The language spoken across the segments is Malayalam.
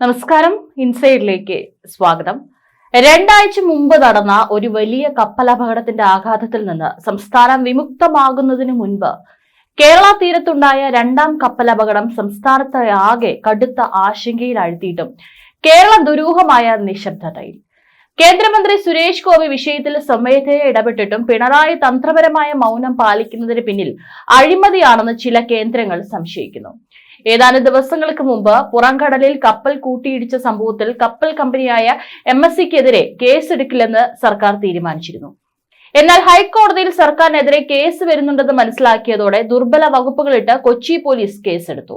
നമസ്കാരം. ഇൻസൈഡിലേക്ക് സ്വാഗതം. രണ്ടാഴ്ച മുമ്പ് നടന്ന ഒരു വലിയ കപ്പലപകടത്തിന്റെ ആഘാതത്തിൽ നിന്ന് സംസ്ഥാനം വിമുക്തമാകുന്നതിന് മുൻപ് കേരള തീരത്തുണ്ടായ രണ്ടാം കപ്പലപകടം സംസ്ഥാനത്തെ ആകെ കടുത്ത ആശങ്കയിൽ അഴുത്തിയിട്ടും കേരള ദുരൂഹമായ നിശബ്ദതയിൽ. കേന്ദ്രമന്ത്രി സുരേഷ് ഗോപി വിഷയത്തിൽ സ്വമേധയെ ഇടപെട്ടിട്ടും പിണറായി തന്ത്രപരമായ മൗനം പാലിക്കുന്നതിന് പിന്നിൽ അഴിമതിയാണെന്ന് ചില കേന്ദ്രങ്ങൾ സംശയിക്കുന്നു. ഏതാനും ദിവസങ്ങൾക്ക് മുമ്പ് പുറംകടലിൽ കപ്പൽ കൂട്ടിയിടിച്ച സംഭവത്തിൽ കപ്പൽ കമ്പനിയായ എം എസ് സിക്കെതിരെ കേസെടുക്കില്ലെന്ന് സർക്കാർ തീരുമാനിച്ചിരുന്നു. എന്നാൽ ഹൈക്കോടതിയിൽ സർക്കാരിനെതിരെ കേസ് വരുന്നുണ്ടെന്ന് മനസ്സിലാക്കിയതോടെ ദുർബല വകുപ്പുകളിട്ട് കൊച്ചി പോലീസ് കേസെടുത്തു.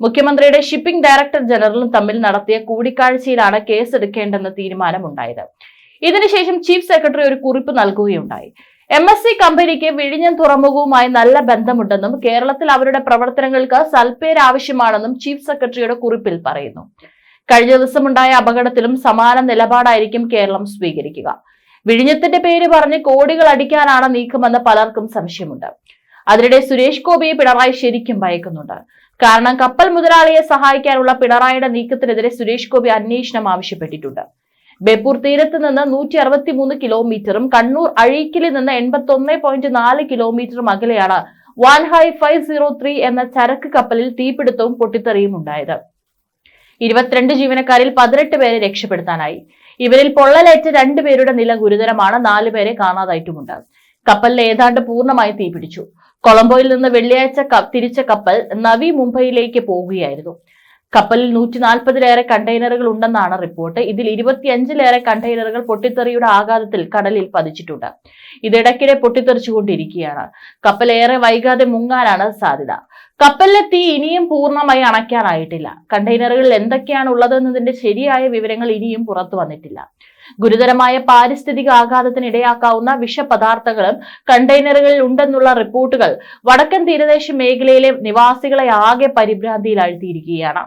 മുഖ്യമന്ത്രിയുടെ ഷിപ്പിംഗ് ഡയറക്ടർ ജനറലും തമ്മിൽ നടത്തിയ കൂടിക്കാഴ്ചയിലാണ് കേസെടുക്കേണ്ടെന്ന തീരുമാനമുണ്ടായത്. ഇതിനുശേഷം ചീഫ് സെക്രട്ടറി ഒരു കുറിപ്പ് നൽകുകയുണ്ടായി. എം എസ് സി കമ്പനിക്ക് വിഴിഞ്ഞം തുറമുഖവുമായി നല്ല ബന്ധമുണ്ടെന്നും കേരളത്തിൽ അവരുടെ പ്രവർത്തനങ്ങൾക്ക് സൽപ്പേര് ആവശ്യമാണെന്നും ചീഫ് സെക്രട്ടറിയുടെ കുറിപ്പിൽ പറയുന്നു. കഴിഞ്ഞ ദിവസമുണ്ടായ അപകടത്തിലും സമാന നിലപാടായിരിക്കും കേരളം സ്വീകരിക്കുക. വിഴിഞ്ഞത്തിന്റെ പേര് പറഞ്ഞ് കോടികൾ അടിക്കാനാണ് നീക്കമെന്ന് പലർക്കും സംശയമുണ്ട്. അതിനിടെ സുരേഷ് ഗോപിയെ പിണറായി ശരിക്കും ഭയക്കുന്നുണ്ട്. കാരണം കപ്പൽ മുതലാളിയെ സഹായിക്കാനുള്ള പിണറായിയുടെ നീക്കത്തിനെതിരെ സുരേഷ് ഗോപി അന്വേഷണം ആവശ്യപ്പെട്ടിട്ടുണ്ട്. ബേപ്പൂർ തീരത്ത് നിന്ന് നൂറ്റി അറുപത്തി മൂന്ന് കിലോമീറ്ററും കണ്ണൂർ അഴീക്കിലിൽ നിന്ന് എൺപത്തി ഒന്ന് പോയിന്റ് നാല് കിലോമീറ്ററും അകലെയാണ് Wan Hai five zero three എന്ന ചരക്ക് കപ്പലിൽ തീപിടുത്തവും പൊട്ടിത്തെറിയും ഉണ്ടായത്. ഇരുപത്തിരണ്ട് ജീവനക്കാരിൽ പതിനെട്ട് പേരെ രക്ഷപ്പെടുത്താനായി. ഇവരിൽ പൊള്ളലേറ്റ രണ്ടുപേരുടെ നില ഗുരുതരമാണ്. നാലുപേരെ കാണാതായിട്ടുമുണ്ട്. കപ്പലിൽ ഏതാണ്ട് പൂർണമായി തീപിടിച്ചു. കൊളംബോയിൽ നിന്ന് വെള്ളിയാഴ്ച തിരിച്ച കപ്പൽ നവി മുംബൈയിലേക്ക് പോകുകയായിരുന്നു. കപ്പലിൽ നൂറ്റി നാൽപ്പതിലേറെ കണ്ടെയ്നറുകൾ ഉണ്ടെന്നാണ് റിപ്പോർട്ട് ഇതിൽ ഇരുപത്തിയഞ്ചിലേറെ കണ്ടെയ്നറുകൾ പൊട്ടിത്തെറിയുടെ ആഘാതത്തിൽ കടലിൽ പതിച്ചിട്ടുണ്ട്. ഇതിടയ്ക്കിടെ പൊട്ടിത്തെറിച്ചുകൊണ്ടിരിക്കുകയാണ്. കപ്പൽ ഏറെ വൈകാതെ മുങ്ങാനാണ് സാധ്യത. കപ്പലിലെ തീ ഇനിയും പൂർണമായി അണയ്ക്കാനായിട്ടില്ല. കണ്ടെയ്നറുകളിൽ എന്തൊക്കെയാണ് ഉള്ളതെന്നതിന്റെ ശരിയായ വിവരങ്ങൾ ഇനിയും പുറത്തു വന്നിട്ടില്ല. ഗുരുതരമായ പാരിസ്ഥിതിക ആഘാതത്തിന് ഇടയാക്കാവുന്ന വിഷപദാർത്ഥങ്ങളും കണ്ടെയ്നറുകളിൽ ഉണ്ടെന്നുള്ള റിപ്പോർട്ടുകൾ വടക്കൻ തീരദേശ മേഖലയിലെ നിവാസികളെ ആകെ പരിഭ്രാന്തിയിലാഴ്ത്തിയിരിക്കുകയാണ്.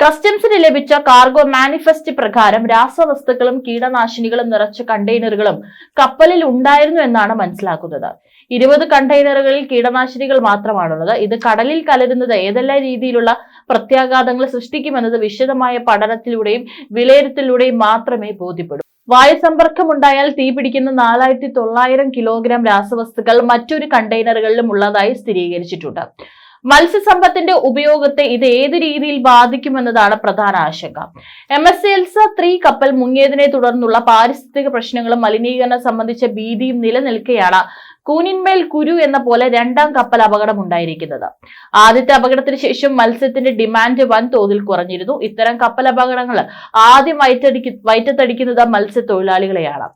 കസ്റ്റംസിന് ലഭിച്ച കാർഗോ മാനിഫെസ്റ്റ് പ്രകാരം രാസവസ്തുക്കളും കീടനാശിനികളും നിറച്ച കണ്ടെയ്നറുകളും കപ്പലിൽ ഉണ്ടായിരുന്നു എന്നാണ് മനസ്സിലാക്കുന്നത്. ഇരുപത് കണ്ടെയ്നറുകളിൽ കീടനാശിനികൾ മാത്രമാണുള്ളത്. ഇത് കടലിൽ കലരുന്നത് ഏതെല്ലാം രീതിയിലുള്ള പ്രത്യാഘാതങ്ങൾ സൃഷ്ടിക്കുമെന്നത് വിശദമായ പഠനത്തിലൂടെയും വിലയിരുത്തലിലൂടെയും മാത്രമേ ബോധ്യപ്പെടൂ വായുസമ്പർക്കമുണ്ടായാൽ തീപിടിക്കുന്ന നാലായിരത്തി തൊള്ളായിരം കിലോഗ്രാം രാസവസ്തുക്കൾ മറ്റൊരു കണ്ടെയ്നറുകളിലും ഉള്ളതായി സ്ഥിരീകരിച്ചിട്ടുണ്ട്. മത്സ്യസമ്പത്തിന്റെ ഉപയോഗത്തെ ഇത് ഏത് രീതിയിൽ ബാധിക്കുമെന്നതാണ് പ്രധാന ആശങ്ക. M S L Elsa three കപ്പൽ മുങ്ങിയതിനെ തുടർന്നുള്ള പാരിസ്ഥിതിക പ്രശ്നങ്ങളും മലിനീകരണം സംബന്ധിച്ച ഭീതിയും നിലനിൽക്കെയാണ് കൂനിന്മേൽ കുരു എന്ന പോലെ രണ്ടാം കപ്പൽ അപകടം ഉണ്ടായിരിക്കുന്നത്. ആദ്യത്തെ അപകടത്തിന് ശേഷം മത്സ്യത്തിന്റെ ഡിമാൻഡ് വൻ തോതിൽ കുറഞ്ഞിരുന്നു. ഇത്തരം കപ്പൽ അപകടങ്ങൾ ആദ്യം വയറ്റടിക്ക് വയറ്റത്തടിക്കുന്നത് മത്സ്യത്തൊഴിലാളികളെയാണ്.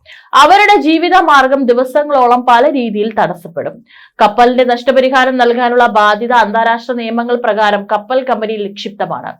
അവരുടെ ജീവിത മാർഗം ദിവസങ്ങളോളം പല രീതിയിൽ തടസ്സപ്പെടും. കപ്പലിന്റെ നഷ്ടപരിഹാരം നൽകാനുള്ള ബാധ്യത അന്താരാഷ്ട്ര നിയമങ്ങൾ പ്രകാരം കപ്പൽ കമ്പനി നിക്ഷിപ്തമാണ്.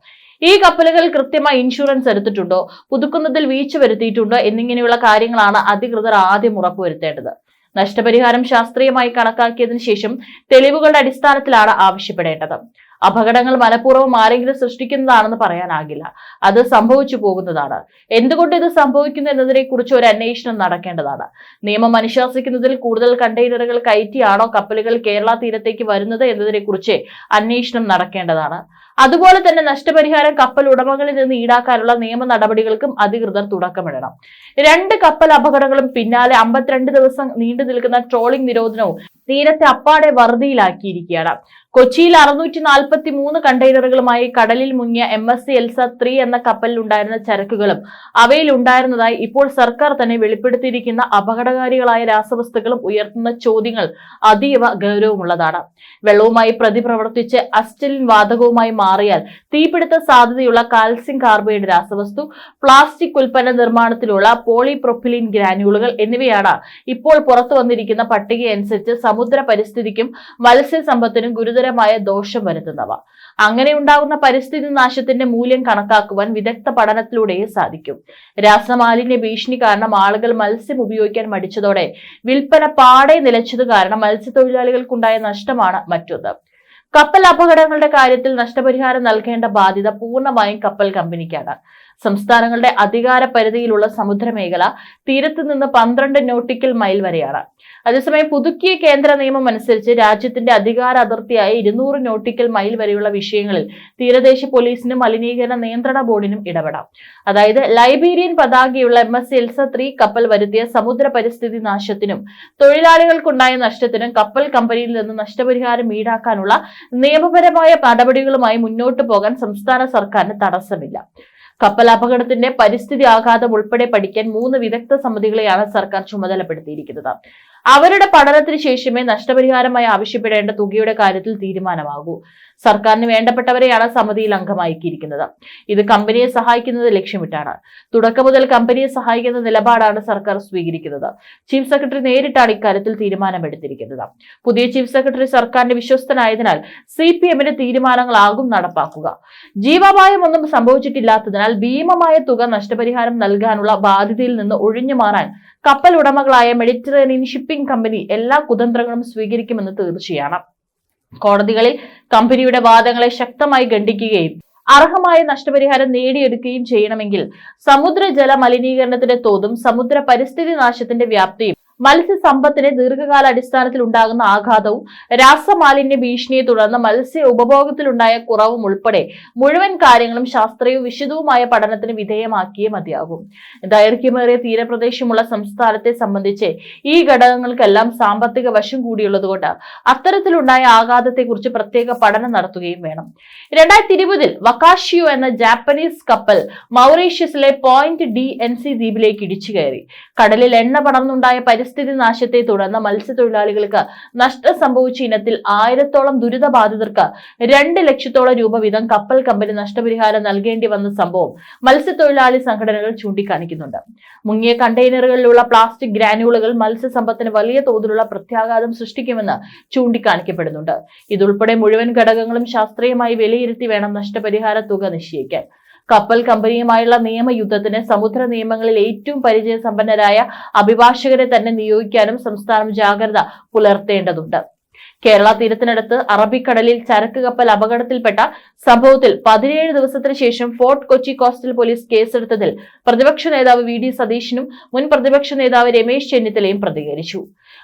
ഈ കപ്പലുകൾ കൃത്യമായി ഇൻഷുറൻസ് എടുത്തിട്ടുണ്ടോ പുതുക്കുന്നതിൽ വീഴ്ച വരുത്തിയിട്ടുണ്ടോ എന്നിങ്ങനെയുള്ള കാര്യങ്ങളാണ് അധികൃതർ ആദ്യം ഉറപ്പുവരുത്തേണ്ടത്. നഷ്ടപരിഹാരം ശാസ്ത്രീയമായി കണക്കാക്കിയതിനു ശേഷം തെളിവുകളുടെ അടിസ്ഥാനത്തിലാണ് ആവശ്യപ്പെടേണ്ടത്. അപകടങ്ങൾ മനഃപൂർവം ആരെങ്കിലും സൃഷ്ടിക്കുന്നതാണെന്ന് പറയാനാകില്ല. അത് സംഭവിച്ചു പോകുന്നതാണ്. എന്തുകൊണ്ട് ഇത് സംഭവിക്കുന്നു എന്നതിനെ കുറിച്ച് ഒരു അന്വേഷണം നടക്കേണ്ടതാണ്. നിയമം അനുശാസിക്കുന്നതിൽ കൂടുതൽ കണ്ടെയ്നറുകൾ കയറ്റിയാണോ കപ്പലുകൾ കേരള തീരത്തേക്ക് വരുന്നത് എന്നതിനെ കുറിച്ച് അന്വേഷണം നടക്കേണ്ടതാണ്. അതുപോലെ തന്നെ നഷ്ടപരിഹാരം കപ്പൽ ഉടമകളിൽ നിന്ന് ഈടാക്കാനുള്ള നിയമ നടപടികൾക്കും അധികൃതർ തുടക്കമിടണം. രണ്ട് കപ്പൽ അപകടങ്ങളും പിന്നാലെ അമ്പത്തിരണ്ട് ദിവസം നീണ്ടു നിൽക്കുന്ന ട്രോളിംഗ് നിരോധനവും തീരത്തെ അപ്പാടെ വറുതിയിലാക്കിയിരിക്കുകയാണ്. കൊച്ചിയിൽ അറുന്നൂറ്റി നാൽപ്പത്തി മൂന്ന് കണ്ടെയ്നറുകളുമായി കടലിൽ മുങ്ങിയ M S C Elsa three എന്ന കപ്പലിൽ ഉണ്ടായിരുന്ന ചരക്കുകളും അവയിൽ ഉണ്ടായിരുന്നതായി ഇപ്പോൾ സർക്കാർ തന്നെ വെളിപ്പെടുത്തിയിരിക്കുന്ന അപകടകാരികളായ രാസവസ്തുക്കളും ഉയർത്തുന്ന ചോദ്യങ്ങൾ അതീവ ഗൗരവമുള്ളതാണ്. വെള്ളവുമായി പ്രതിപ്രവർത്തിച്ച് അസ്റ്റലിൻ വാതകവുമായി മാറിയാൽ തീപിടുത്ത സാധ്യതയുള്ള കാൽസ്യം കാർബൈഡ് രാസവസ്തു പ്ലാസ്റ്റിക് ഉൽപ്പന്ന നിർമ്മാണത്തിലുള്ള പോളിപ്രൊഫിലിൻ ഗ്രാനുകളുകൾ എന്നിവയാണ് ഇപ്പോൾ പുറത്തു വന്നിരിക്കുന്ന പട്ടികയനുസരിച്ച് സമുദ്ര പരിസ്ഥിതിക്കും മത്സ്യസമ്പത്തിനും ഗുരുതരമായ ദോഷം വരുത്തുന്നവ. അങ്ങനെ ഉണ്ടാകുന്ന പരിസ്ഥിതി നാശത്തിന്റെ മൂല്യം കണക്കാക്കുവാൻ വിദഗ്ധ പഠനത്തിലൂടെയേ സാധിക്കും. രാസമാലിന്യ ഭീഷണി കാരണം ആളുകൾ മത്സ്യം ഉപയോഗിക്കാൻ മടിച്ചതോടെ വിൽപ്പന പാടെ നിലച്ചത് കാരണം മത്സ്യത്തൊഴിലാളികൾക്കുണ്ടായ നഷ്ടമാണ് മറ്റൊന്ന്. കപ്പൽ അപകടങ്ങളുടെ കാര്യത്തിൽ നഷ്ടപരിഹാരം നൽകേണ്ട ബാധ്യത പൂർണമായും കപ്പൽ കമ്പനിക്കാണ്. സംസ്ഥാനങ്ങളുടെ അധികാര പരിധിയിലുള്ള സമുദ്രമേഖല തീരത്ത് നിന്ന് പന്ത്രണ്ട് നോട്ടിക്കൽ മൈൽ വരെയാണ്. അതേസമയം പുതുക്കിയ കേന്ദ്ര നിയമം അനുസരിച്ച് രാജ്യത്തിന്റെ അധികാര അതിർത്തിയായ ഇരുന്നൂറ് നോട്ടിക്കൽ മൈൽ വരെയുള്ള വിഷയങ്ങളിൽ തീരദേശ പോലീസിനും മലിനീകരണ നിയന്ത്രണ ബോർഡിനും ഇടപെടാം. അതായത് ലൈബീരിയൻ പതാകയുള്ള എം എസ് എൽസ ത്രീ കപ്പൽ വരുത്തിയ സമുദ്ര പരിസ്ഥിതി നാശത്തിനും തൊഴിലാളികൾക്കുണ്ടായ നഷ്ടത്തിനും കപ്പൽ കമ്പനിയിൽ നിന്ന് നഷ്ടപരിഹാരം ഈടാക്കാനുള്ള നിയമപരമായ നടപടികളുമായി മുന്നോട്ടു പോകാൻ സംസ്ഥാന സർക്കാരിന് തടസ്സമില്ല. കപ്പൽ അപകടത്തിന്റെ പരിസ്ഥിതി ആഘാതം ഉൾപ്പെടെ പഠിക്കാൻ മൂന്ന് വിദഗ്ധ സമിതികളെയാണ് സർക്കാർ ചുമതലപ്പെടുത്തിയിരിക്കുന്നത്. അവരുടെ പഠനത്തിന് ശേഷമേ നഷ്ടപരിഹാരമായി ആവശ്യപ്പെടേണ്ട തുകയുടെ കാര്യത്തിൽ തീരുമാനമാകൂ. സർക്കാരിന് വേണ്ടപ്പെട്ടവരെയാണ് സമിതിയിൽ അംഗമാക്കിയിരിക്കുന്നത്. ഇത് കമ്പനിയെ സഹായിക്കുന്നത് ലക്ഷ്യമിട്ടാണ്. തുടക്കം മുതൽ കമ്പനിയെ സഹായിക്കുന്ന നിലപാടാണ് സർക്കാർ സ്വീകരിക്കുന്നത്. ചീഫ് സെക്രട്ടറി നേരിട്ടാണ് ഇക്കാര്യത്തിൽ തീരുമാനമെടുത്തിരിക്കുന്നത്. പുതിയ ചീഫ് സെക്രട്ടറി സർക്കാരിന്റെ വിശ്വസ്തനായതിനാൽ സി പി എമ്മിന്റെ തീരുമാനങ്ങളാകും നടപ്പാക്കുക. ജീവാപായം ഒന്നും സംഭവിച്ചിട്ടില്ലാത്തതിനാൽ ഭീമമായ തുക നഷ്ടപരിഹാരം നൽകാനുള്ള ബാധ്യതയിൽ നിന്ന് ഒഴിഞ്ഞു മാറാൻ കപ്പൽ ഉടമകളായ മെഡിറ്ററേനിയൻ ഷിപ്പിംഗ് കമ്പനി എല്ലാ കുതന്ത്രങ്ങളും സ്വീകരിക്കുമെന്ന് തീർച്ചയാണ്. കോടതികളിൽ കമ്പനിയുടെ വാദങ്ങളെ ശക്തമായി ഖണ്ഡിക്കുകയും അർഹമായ നഷ്ടപരിഹാരം നേടിയെടുക്കുകയും ചെയ്യണമെങ്കിൽ സമുദ്ര ജല മലിനീകരണത്തിന്റെ തോതും സമുദ്ര പരിസ്ഥിതി നാശത്തിന്റെ വ്യാപ്തിയും മത്സ്യസമ്പത്തിന് ദീർഘകാല അടിസ്ഥാനത്തിൽ ഉണ്ടാകുന്ന ആഘാതവും രാസമാലിന്യ ഭീഷണിയെ തുടർന്ന് മത്സ്യ ഉപഭോഗത്തിലുണ്ടായ കുറവും ഉൾപ്പെടെ മുഴുവൻ കാര്യങ്ങളും ശാസ്ത്രീയവും വിശദവുമായ പഠനത്തിന് വിധേയമാക്കിയേ മതിയാകും. ദൈർഘ്യമേറിയ തീരപ്രദേശമുള്ള സംസ്ഥാനത്തെ സംബന്ധിച്ച് ഈ ഘടകങ്ങൾക്കെല്ലാം സാമ്പത്തിക വശം കൂടിയുള്ളതുകൊണ്ട് അത്തരത്തിലുണ്ടായ ആഘാതത്തെക്കുറിച്ച് പ്രത്യേക പഠനം നടത്തുകയും വേണം. രണ്ടായിരത്തി ഇരുപതിൽ വക്കാഷിയോ എന്ന ജാപ്പനീസ് കപ്പൽ മൗറീഷ്യസിലെ പോയിന്റ് ഡി എൻ സി ദ്വീപിലേക്ക് ഇടിച്ചു കയറി. കടലിൽ എണ്ണ പടർന്നുണ്ടായ പരിസ്ഥിതി നാശത്തെ തുടർന്ന് മത്സ്യത്തൊഴിലാളികൾക്ക് നഷ്ടം സംഭവിച്ച ഇനത്തിൽ ആയിരത്തോളം ദുരിതബാധിതർക്ക് രണ്ട് ലക്ഷത്തോളം രൂപ വീതം കപ്പൽ കമ്പനി നഷ്ടപരിഹാരം നൽകേണ്ടി വന്ന സംഭവം മത്സ്യത്തൊഴിലാളി സംഘടനകൾ ചൂണ്ടിക്കാണിക്കുന്നുണ്ട്. മുങ്ങിയ കണ്ടെയ്നറുകളിലുള്ള പ്ലാസ്റ്റിക് ഗ്രാനുകളുകൾ മത്സ്യസമ്പത്തിന് വലിയ തോതിലുള്ള പ്രത്യാഘാതം സൃഷ്ടിക്കുമെന്ന് ചൂണ്ടിക്കാണിക്കപ്പെടുന്നുണ്ട്. ഇതുൾപ്പെടെ മുഴുവൻ ഘടകങ്ങളും ശാസ്ത്രീയമായി വിലയിരുത്തി വേണം നഷ്ടപരിഹാര തുക നിശ്ചയിക്കാൻ. കപ്പൽ കമ്പനിയുമായുള്ള നിയമയുദ്ധത്തിന് സമുദ്ര നിയമങ്ങളിൽ ഏറ്റവും പരിചയസമ്പന്നരായ അഭിഭാഷകരെ തന്നെ നിയോഗിക്കാനും സംസ്ഥാനം ജാഗ്രത പുലർത്തേണ്ടതുണ്ട്. കേരള തീരത്തിനടുത്ത് അറബിക്കടലിൽ ചരക്ക് കപ്പൽ അപകടത്തിൽപ്പെട്ട സംഭവത്തിൽ പതിനേഴ് ദിവസത്തിന് ശേഷം ഫോർട്ട് കൊച്ചി കോസ്റ്റൽ പോലീസ് കേസെടുത്തതിൽ പ്രതിപക്ഷ നേതാവ് വി ഡി സതീശനും മുൻ പ്രതിപക്ഷ നേതാവ് രമേശ് ചെന്നിത്തലയും പ്രതികരിച്ചു.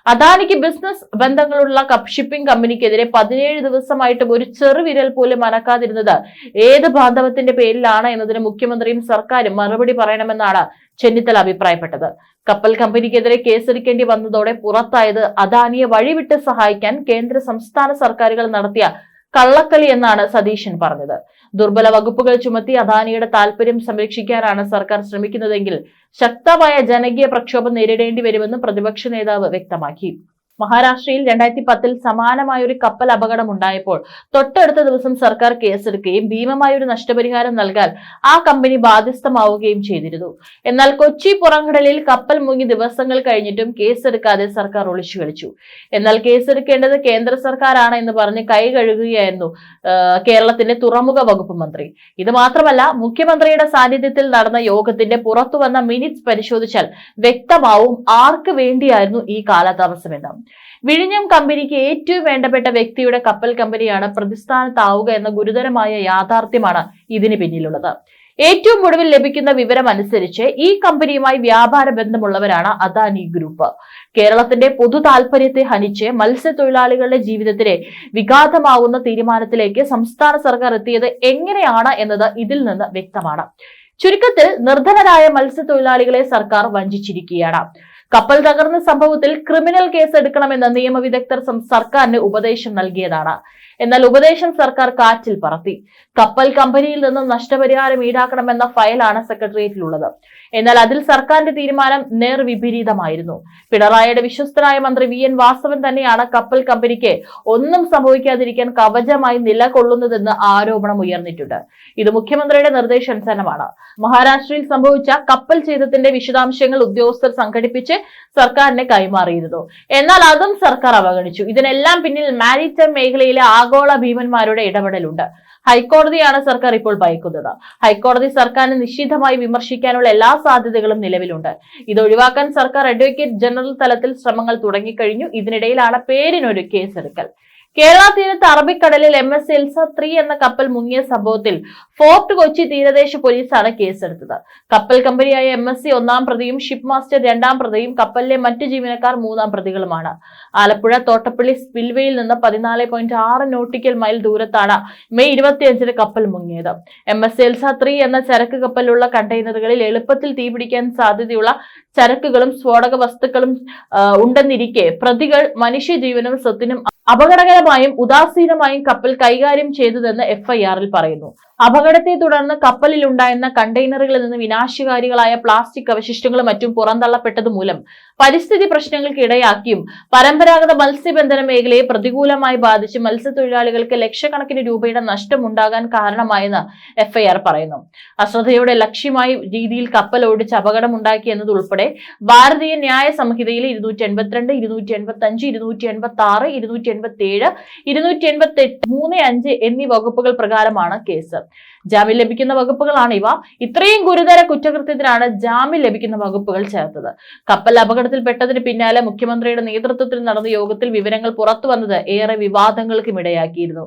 അദാനിക്ക് ബിസിനസ് ബന്ധങ്ങളുള്ള ഷിപ്പിംഗ് കമ്പനിക്കെതിരെ പതിനേഴ് ദിവസമായിട്ടും ഒരു ചെറുവിരൽ പോലും അനക്കാതിരുന്നത് ഏത് ബാന്ധവത്തിന്റെ പേരിലാണ് എന്നതിന് മുഖ്യമന്ത്രിയും സർക്കാരും മറുപടി പറയണമെന്നാണ് ചെന്നിത്തല അഭിപ്രായപ്പെട്ടത്. കപ്പൽ കമ്പനിക്കെതിരെ കേസെടുക്കേണ്ടി വന്നതോടെ പുറത്തായത് അദാനിയെ വഴിവിട്ട് സഹായിക്കാൻ കേന്ദ്ര സംസ്ഥാന സർക്കാരുകൾ നടത്തിയ കള്ളക്കളി എന്നാണ് സതീശൻ പറഞ്ഞത്. ദുർബല വകുപ്പുകൾ ചുമത്തി അദാനിയുടെ താൽപര്യം സംരക്ഷിക്കാനാണ് സർക്കാർ ശ്രമിക്കുന്നതെങ്കിൽ ശക്തമായ ജനകീയ പ്രക്ഷോഭം നേരിടേണ്ടി വരുമെന്ന് പ്രതിപക്ഷ നേതാവ് വ്യക്തമാക്കി. മഹാരാഷ്ട്രയിൽ രണ്ടായിരത്തി പത്തിൽ സമാനമായ ഒരു കപ്പൽ അപകടം ഉണ്ടായപ്പോൾ തൊട്ടടുത്ത ദിവസം സർക്കാർ കേസെടുക്കുകയും ഭീമമായ ഒരു നഷ്ടപരിഹാരം നൽകാൻ ആ കമ്പനി ബാധ്യസ്ഥമാവുകയും ചെയ്തിരുന്നു. എന്നാൽ കൊച്ചി പുറംകടലിൽ കപ്പൽ മുങ്ങി ദിവസങ്ങൾ കഴിഞ്ഞിട്ടും കേസെടുക്കാതെ സർക്കാർ ഒളിച്ചു കളിച്ചു എന്നാൽ കേസെടുക്കേണ്ടത് കേന്ദ്ര സർക്കാരാണ് എന്ന് പറഞ്ഞ് കൈ കഴുകുകയായിരുന്നു കേരളത്തിന്റെ തുറമുഖ വകുപ്പ് മന്ത്രി. ഇത് മാത്രമല്ല മുഖ്യമന്ത്രിയുടെ സാന്നിധ്യത്തിൽ നടന്ന യോഗത്തിന്റെ പുറത്തുവന്ന മിനിറ്റ്സ് പരിശോധിച്ചാൽ വ്യക്തമാവും ആർക്ക് വേണ്ടിയായിരുന്നു ഈ കാലതാമസമെന്ന്. വിഴിഞ്ഞം കമ്പനിക്ക് ഏറ്റവും വേണ്ടപ്പെട്ട വ്യക്തിയുടെ കപ്പൽ കമ്പനിയാണ് പ്രതിസ്ഥാനത്താവുക എന്ന ഗുരുതരമായ യാഥാർത്ഥ്യമാണ് ഇതിന് പിന്നിലുള്ളത്. ഏറ്റവും ഒടുവിൽ ലഭിക്കുന്ന വിവരം അനുസരിച്ച് ഈ കമ്പനിയുമായി വ്യാപാര ബന്ധമുള്ളവരാണ് അദാനി ഗ്രൂപ്പ്. കേരളത്തിന്റെ പൊതു താൽപര്യത്തെ ഹനിച്ച് മത്സ്യത്തൊഴിലാളികളുടെ ജീവിതത്തിലെ വിഘാതമാവുന്ന തീരുമാനത്തിലേക്ക് സംസ്ഥാന സർക്കാർ എത്തിയത് എങ്ങനെയാണ് എന്നത് ഇതിൽ നിന്ന് വ്യക്തമാണ്. ചുരുക്കത്തിൽ നിർധനരായ മത്സ്യത്തൊഴിലാളികളെ സർക്കാർ വഞ്ചിച്ചിരിക്കുകയാണ്. കപ്പൽ തകർന്ന സംഭവത്തിൽ ക്രിമിനൽ കേസ് എടുക്കണമെന്ന് നിയമവിദഗ്ധർ സർക്കാരിന് ഉപദേശം നൽകിയതാണ്. എന്നാൽ ഉപദേശം സർക്കാർ കാറ്റിൽ പറത്തി. കപ്പൽ കമ്പനിയിൽ നിന്നും നഷ്ടപരിഹാരം ഈടാക്കണമെന്ന ഫയലാണ് സെക്രട്ടേറിയറ്റിലുള്ളത്. എന്നാൽ അതിൽ സർക്കാരിന്റെ തീരുമാനം നേർവിപരീതമായിരുന്നു. പിണറായിയുടെ വിശ്വസ്തനായ മന്ത്രി വി എൻ വാസവൻ തന്നെയാണ് കപ്പൽ കമ്പനിക്ക് ഒന്നും സംഭവിക്കാതിരിക്കാൻ കവചമായി നിലകൊള്ളുന്നതെന്ന് ആരോപണം ഉയർന്നിട്ടുണ്ട്. ഇത് മുഖ്യമന്ത്രിയുടെ നിർദ്ദേശാനുസരണമാണ്. മഹാരാഷ്ട്രയിൽ സംഭവിച്ച കപ്പൽ ഛേദത്തിന്റെ വിശദാംശങ്ങൾ ഉദ്യോഗസ്ഥർ സംഘടിപ്പിച്ച് സർക്കാരിനെ കൈമാറിയിരുന്നു. എന്നാൽ അതും സർക്കാർ അവഗണിച്ചു. ഇതിനെല്ലാം പിന്നിൽ മാരിടൈം മേഖലയിലെ ആഗോള ഭീമന്മാരുടെ ഇടപെടലുണ്ട്. ഹൈക്കോടതിയാണ് സർക്കാർ ഇപ്പോൾ ഭയക്കുന്നത്. ഹൈക്കോടതി സർക്കാരിനെ നിശ്ചിതമായി വിമർശിക്കാനുള്ള എല്ലാ സാധ്യതകളും നിലവിലുണ്ട്. ഇത് ഒഴിവാക്കാൻ സർക്കാർ അഡ്വക്കേറ്റ് ജനറൽ തലത്തിൽ ശ്രമങ്ങൾ തുടങ്ങിക്കഴിഞ്ഞു. ഇതിനിടയിലാണ് പേരിനൊരു കേസെടുക്കൽ. കേരള തീരത്ത് അറബിക്കടലിൽ എം എസ് എൽസ ത്രീ എന്ന കപ്പൽ മുങ്ങിയ സംഭവത്തിൽ ഫോർട്ട് കൊച്ചി തീരദേശ പോലീസാണ് കേസെടുത്തത്. കപ്പൽ കമ്പനിയായ എം എസ് സി ഒന്നാം പ്രതിയും ഷിപ്പ് മാസ്റ്റർ രണ്ടാം പ്രതിയും കപ്പലിലെ മറ്റു ജീവനക്കാർ മൂന്നാം പ്രതികളുമാണ്. ആലപ്പുഴ തോട്ടപ്പള്ളി സ്പിൽവേയിൽ നിന്ന് പതിനാല് പോയിന്റ് ആറ് നോട്ടിക്കൽ മൈൽ ദൂരത്താണ് മെയ് ഇരുപത്തിയഞ്ചിന് കപ്പൽ മുങ്ങിയത്. എം എസ് എൽസ ത്രീ എന്ന ചരക്ക് കപ്പലിലുള്ള കണ്ടെയ്നറുകളിൽ എളുപ്പത്തിൽ തീപിടിക്കാൻ സാധ്യതയുള്ള ചരക്കുകളും സ്ഫോടക വസ്തുക്കളും ഉണ്ടെന്നിരിക്കെ പ്രതികൾ മനുഷ്യജീവനും സ്വത്തിനും അപകടകരമായും ഉദാസീനമായും കപ്പൽ കൈകാര്യം ചെയ്തതെന്ന് എഫ്ഐആറിൽ പറയുന്നു. അപകടത്തെ തുടർന്ന് കപ്പലിൽ ഉണ്ടായിരുന്ന കണ്ടെയ്നറുകളിൽ നിന്ന് വിനാശകാരികളായ പ്ലാസ്റ്റിക് അവശിഷ്ടങ്ങളും മറ്റും പുറന്തള്ളപ്പെട്ടത് മൂലം പരിസ്ഥിതി പ്രശ്നങ്ങൾക്ക് ഇടയാക്കിയും പരമ്പരാഗത മത്സ്യബന്ധന മേഖലയെ പ്രതികൂലമായി ബാധിച്ച് മത്സ്യത്തൊഴിലാളികൾക്ക് ലക്ഷക്കണക്കിന് രൂപയുടെ നഷ്ടമുണ്ടാകാൻ കാരണമായെന്ന് എഫ്ഐആർ പറയുന്നു. അശ്രദ്ധയുടെ ലക്ഷ്യമായി രീതിയിൽ കപ്പൽ ഓടിച്ച് അപകടം ഉണ്ടാക്കി എന്നതുൾപ്പെടെ ഭാരതീയ ന്യായ സംഹിതയിലെ ഇരുന്നൂറ്റി എൺപത്തിരണ്ട് ഇരുന്നൂറ്റി എൺപത്തി അഞ്ച് ഇരുന്നൂറ്റി എൺപത്തി ആറ് ഇരുന്നൂറ്റി എൺപത്തി ഏഴ് ഇരുന്നൂറ്റി എൺപത്തി എട്ട് മൂന്ന് അഞ്ച് എന്നീ വകുപ്പുകൾ പ്രകാരമാണ് കേസ്. ജാമ്യം ലഭിക്കുന്ന വകുപ്പുകളാണ് ഇവ. ഇത്രയും ഗുരുതര കുറ്റകൃത്യത്തിനാണ് ജാമ്യം ലഭിക്കുന്ന വകുപ്പുകൾ ചേർത്തത്. കപ്പൽ അപകടത്തിൽപ്പെട്ടതിന് പിന്നാലെ മുഖ്യമന്ത്രിയുടെ നേതൃത്വത്തിൽ നടന്ന യോഗത്തിൽ വിവരങ്ങൾ പുറത്തു വന്നത് ഏറെ വിവാദങ്ങൾക്കും ഇടയാക്കിയിരുന്നു.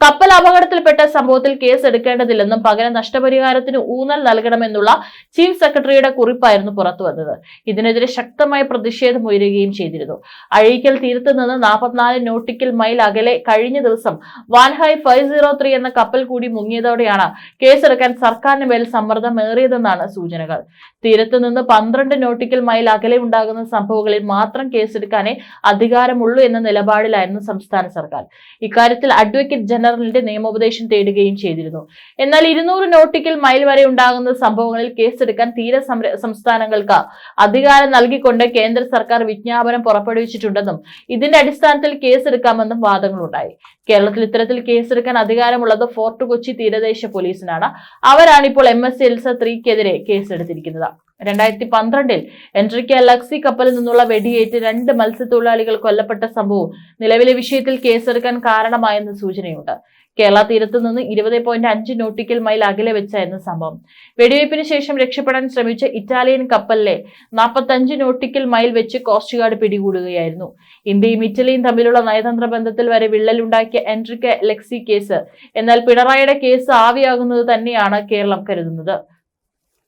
കപ്പൽ അപകടത്തിൽപ്പെട്ട സംഭവത്തിൽ കേസ് എടുക്കേണ്ടതില്ലെന്നും പകരം നഷ്ടപരിഹാരത്തിന് ഊന്നൽ നൽകണമെന്നുള്ള ചീഫ് സെക്രട്ടറിയുടെ കുറിപ്പായിരുന്നു പുറത്തു വന്നത്. ഇതിനെതിരെ ശക്തമായ പ്രതിഷേധം ഉയരുകയും ചെയ്തിരുന്നു. അഴീക്കൽ തീരത്ത് നിന്ന് നാൽപ്പത്തിനാല് നോട്ടിക്കൽ മൈൽ അകലെ കഴിഞ്ഞ ദിവസം വാൻഹായ് ഫൈവ് സീറോ ത്രീ എന്ന കപ്പൽ കൂടി മുങ്ങിയതോടെയാണ് കേസെടുക്കാൻ സർക്കാരിന് മേൽ സമ്മർദ്ദം ഏറിയതെന്നാണ് സൂചനകൾ. തീരത്ത് നിന്ന് പന്ത്രണ്ട് നോട്ടിക്കൽ മൈൽ അകലെ ഉണ്ടാകുന്ന സംഭവങ്ങളിൽ മാത്രം കേസെടുക്കാനേ അധികാരമുള്ളൂ എന്ന നിലപാടിലായിരുന്നു സംസ്ഥാന സർക്കാർ. ഇക്കാര്യത്തിൽ അഡ്വക്കേറ്റ് ജനറലിന്റെ നിയമോപദേശം തേടുകയും ചെയ്തിരുന്നു. എന്നാൽ ഇരുന്നൂറ് നോട്ടിക്കൽ മൈൽ വരെ ഉണ്ടാകുന്ന സംഭവങ്ങളിൽ കേസെടുക്കാൻ തീര സംസ്ഥാനങ്ങൾക്ക് അധികാരം നൽകിക്കൊണ്ട് കേന്ദ്ര സർക്കാർ വിജ്ഞാപനം പുറപ്പെടുവിച്ചിട്ടുണ്ടെന്നും ഇതിന്റെ അടിസ്ഥാനത്തിൽ കേസെടുക്കാമെന്നും വാദങ്ങളുണ്ടായി. കേരളത്തിൽ ഇത്തരത്തിൽ കേസെടുക്കാൻ അധികാരമുള്ളത് ഫോർട്ട് കൊച്ചി തീരദേശ പോലീസിനാണ്. അവരാണ് ഇപ്പോൾ എം എസ് എൽസ ത്രീക്കെതിരെ കേസെടുത്തിരിക്കുന്നത്. രണ്ടായിരത്തി പന്ത്രണ്ടിൽ എൻട്രിക്ക ലക്സി കപ്പലിൽ നിന്നുള്ള വെടിയേറ്റ് രണ്ട് മത്സ്യത്തൊഴിലാളികൾ കൊല്ലപ്പെട്ട സംഭവം നിലവിലെ വിഷയത്തിൽ കേസെടുക്കാൻ കാരണമായെന്ന് സൂചനയുണ്ട്. കേരള തീരത്ത് നിന്ന് ഇരുപത് പോയിന്റ് അഞ്ച് നോട്ടിക്കൽ മൈൽ അകലെ വെച്ചായിരുന്നു സംഭവം. വെടിവയ്പ്പിന് ശേഷം രക്ഷപ്പെടാൻ ശ്രമിച്ച ഇറ്റാലിയൻ കപ്പലിലെ നാൽപ്പത്തഞ്ച് നോട്ടിക്കൽ മൈൽ വെച്ച് കോസ്റ്റ് ഗാർഡ് പിടികൂടുകയായിരുന്നു. ഇന്ത്യയും ഇറ്റലിയും തമ്മിലുള്ള നയതന്ത്ര ബന്ധത്തിൽ വരെ വിള്ളലുണ്ടാക്കിയ എൻട്രിക്ക ലെക്സി കേസ് എന്നാൽ പിണറായിയുടെ കേസ് ആവിയാകുന്നത് തന്നെയാണ് കേരളം കരുതുന്നത്.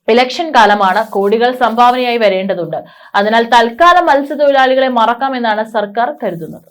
ഇലക്ഷൻ കാലമാണ് കോടികൾ സംഭാവനയായി വരേണ്ടതുണ്ട്. അതിനാൽ തൽക്കാലം മത്സ്യത്തൊഴിലാളികളെ മറക്കാമെന്നാണ് സർക്കാർ കരുതുന്നത്.